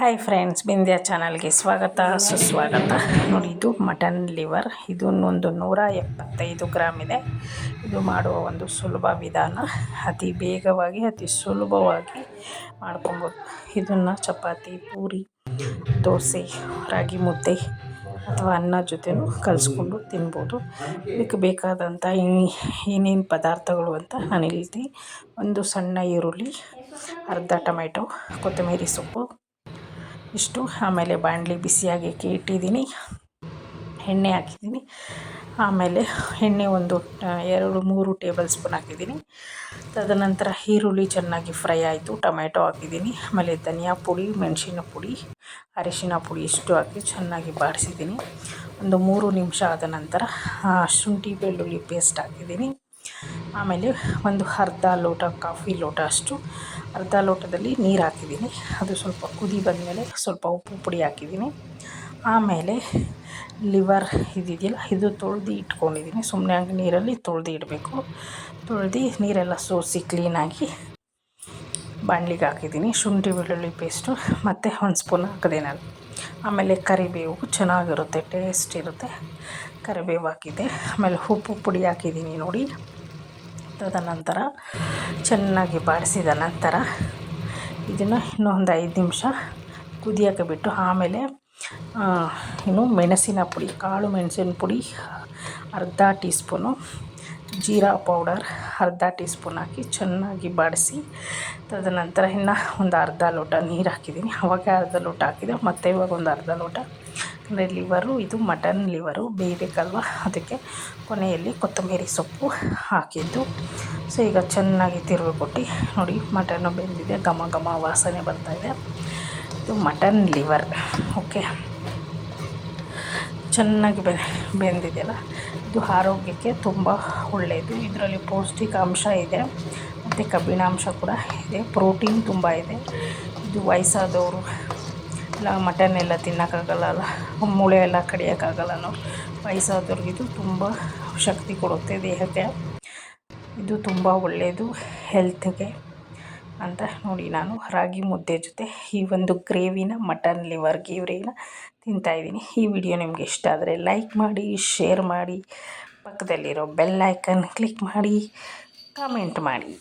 Hi friends Bindya ಚಾನಲ್ಗೆ ಸ್ವಾಗತ, ಸುಸ್ವಾಗತ. ನೋಡಿ, ಇದು ಮಟನ್ ಲಿವರ್ ಇದು ಒಂದು ನೂರ ಎಪ್ಪತ್ತೈದು ಗ್ರಾಮ್ ಇದೆ. ಇದು ಮಾಡುವ ಒಂದು ಸುಲಭ ವಿಧಾನ. ಅತಿ ಬೇಗವಾಗಿ ಅತಿ ಸುಲಭವಾಗಿ ಮಾಡ್ಕೊಬೋದು. ಇದನ್ನು ಚಪಾತಿ, ಪೂರಿ, ದೋಸೆ, ರಾಗಿ ಮುದ್ದೆ ಅಥವಾ ಅನ್ನ ಜೊತೆನೂ ಕಲಿಸ್ಕೊಂಡು ತಿನ್ಬೋದು. ಇದಕ್ಕೆ ಬೇಕಾದಂಥ ಏನೇನು ಪದಾರ್ಥಗಳು ಅಂತ ನಾನು ಹೇಳ್ತೀನಿ. ಒಂದು ಸಣ್ಣ ಈರುಳ್ಳಿ, ಅರ್ಧ ಟೊಮೆಟೊ, ಕೊತ್ತಂಬರಿ ಸೊಪ್ಪು ಇಷ್ಟು. ಆಮೇಲೆ ಬಾಣಲಿ ಬಿಸಿಯಾಗಕ್ಕೆ ಇಟ್ಟಿದ್ದೀನಿ. ಎಣ್ಣೆ ಹಾಕಿದ್ದೀನಿ. ಆಮೇಲೆ ಎಣ್ಣೆ ಒಂದು ಎರಡು, ಮೂರು ಟೇಬಲ್ ಸ್ಪೂನ್ ಹಾಕಿದ್ದೀನಿ. ತದನಂತರ ಈರುಳ್ಳಿ ಚೆನ್ನಾಗಿ ಫ್ರೈ ಆಯಿತು. ಟೊಮೆಟೊ ಹಾಕಿದ್ದೀನಿ. ಆಮೇಲೆ ಧನಿಯಾ ಪುಡಿ, ಮೆಣಸಿನ ಪುಡಿ, ಅರಿಶಿನ ಪುಡಿ ಇಷ್ಟು ಹಾಕಿ ಚೆನ್ನಾಗಿ ಬಾಡಿಸಿದ್ದೀನಿ ಒಂದು ಮೂರು ನಿಮಿಷ ಆದ ನಂತರ ಶುಂಠಿ ಬೆಳ್ಳುಳ್ಳಿ ಪೇಸ್ಟ್ ಹಾಕಿದ್ದೀನಿ. ಆಮೇಲೆ ಒಂದು ಅರ್ಧ ಲೋಟ ಕಾಫಿ ಲೋಟ ಅಷ್ಟು. ಅರ್ಧ ಲೋಟದಲ್ಲಿ ನೀರು ಹಾಕಿದ್ದೀನಿ. ಅದು ಸ್ವಲ್ಪ ಕುದಿ ಬಂದಮೇಲೆ ಸ್ವಲ್ಪ ಉಪ್ಪು ಪುಡಿ ಹಾಕಿದ್ದೀನಿ. ಆಮೇಲೆ ಲಿವರ್ ಇದಿದೆಯಲ್ಲ, ಇದು ತೊಳೆದು ಇಟ್ಕೊಂಡಿದ್ದೀನಿ. ಸುಮ್ಮನೆ ಹಂಗೆ ನೀರಲ್ಲಿ ತೊಳೆದು ಇಡಬೇಕು. ತೊಳೆದು ನೀರೆಲ್ಲ ಸೋಸಿ ಕ್ಲೀನಾಗಿ ಬಾಣಲಿಗೆ ಹಾಕಿದ್ದೀನಿ. ಶುಂಠಿ, ಬೆಳ್ಳುಳ್ಳಿ ಪೇಸ್ಟು ಮತ್ತು ಒಂದು ಸ್ಪೂನ್ ಹಾಕಿದೆ ನಾನು. ಆಮೇಲೆ ಕರಿಬೇವು ಚೆನ್ನಾಗಿರುತ್ತೆ ಟೇಸ್ಟ್ ಇರುತ್ತೆ. ಕರಿಬೇವು ಹಾಕಿದ್ದೆ. ಆಮೇಲೆ ಉಪ್ಪು ಪುಡಿ ಹಾಕಿದ್ದೀನಿ ನೋಡಿ. ತದನಂತರ ಚೆನ್ನಾಗಿ ಬಾಡಿಸಿದ ನಂತರ ಇದನ್ನು ಇನ್ನೊಂದು ಐದು ನಿಮಿಷ ಕುದಿಯೋಕೆ ಬಿಟ್ಟು ಆಮೇಲೆ ಇನ್ನು ಮೆಣಸಿನ ಪುಡಿ, ಕಾಳು ಮೆಣಸಿನ ಪುಡಿ, ಅರ್ಧ ಟೀ ಸ್ಪೂನು ಜೀರಾ ಪೌಡರ್ ಅರ್ಧ ಟೀ ಸ್ಪೂನ್ ಹಾಕಿ ಚೆನ್ನಾಗಿ ಬಾಡಿಸಿ, ತದನಂತರ ಇನ್ನು ಒಂದು ಅರ್ಧ ಲೋಟ ನೀರು ಹಾಕಿದ್ದೀನಿ. ಅವಾಗ ಅರ್ಧ ಲೋಟ ಹಾಕಿದೆ, ಮತ್ತು ಇವಾಗ ಒಂದು ಅರ್ಧ ಲೋಟ ಅಂದರೆ ಲಿವರು, ಇದು ಮಟನ್ ಲಿವರು ಬೇಯಬೇಕಲ್ವ ಅದಕ್ಕೆ ಕೊನೆಯಲ್ಲಿ ಕೊತ್ತಂಬರಿ ಸೊಪ್ಪು ಹಾಕಿದ್ದು. ಸೊ, ಈಗ ಚೆನ್ನಾಗಿ ತಿರುಗಿ ಕೊಟ್ಟು ನೋಡಿ ಮಟನ್ನು ಬೆಂದಿದೆ, ಘಮ ಘಮ ವಾಸನೆ ಬರ್ತಾಯಿದೆ ಇದು. Mutton liver, okay? ಚೆನ್ನಾಗಿ ಬೆ ಬೆಂದಿದೆಯಲ್ಲ? ಇದು ಆರೋಗ್ಯಕ್ಕೆ ತುಂಬ ಒಳ್ಳೆಯದು ಇದರಲ್ಲಿ ಪೌಷ್ಟಿಕಾಂಶ ಇದೆ, ಮತ್ತು ಕಬ್ಬಿಣಾಂಶ ಕೂಡ ಇದೆ, ಪ್ರೋಟೀನ್ ತುಂಬ ಇದೆ. ಇದು ವಯಸ್ಸಾದವರು ಇಲ್ಲ ಮಟನ್ ಎಲ್ಲ ತಿನ್ನೋಕ್ಕಾಗಲ್ಲ ಮೂಳೆ ಎಲ್ಲ ಕಡಿಯೋಕ್ಕಾಗಲ್ಲ ನಾವು ಇದು ತುಂಬ ಶಕ್ತಿ ಕೊಡುತ್ತೆ ದೇಹಕ್ಕೆ. ಇದು ತುಂಬ ಒಳ್ಳೆಯದು ಹೆಲ್ತ್ಗೆ ಅಂತ ನೋಡಿ ನಾನು ರಾಗಿ ಮುದ್ದೆ ಜೊತೆ ಈ ಒಂದು ಗ್ರೇವಿನ ಮಟನ್ ಲಿವರ್ ಗ್ರೇವಿನ ತಿಂತಾಯಿದ್ದೀನಿ ಈ ವಿಡಿಯೋ ನಿಮಗೆ ಇಷ್ಟ ಆದರೆ ಲೈಕ್ ಮಾಡಿ ಶೇರ್ ಮಾಡಿ, ಪಕ್ಕದಲ್ಲಿರೋ ಬೆಲ್ ಐಕನ್ ಕ್ಲಿಕ್ ಮಾಡಿ ಕಾಮೆಂಟ್ ಮಾಡಿ.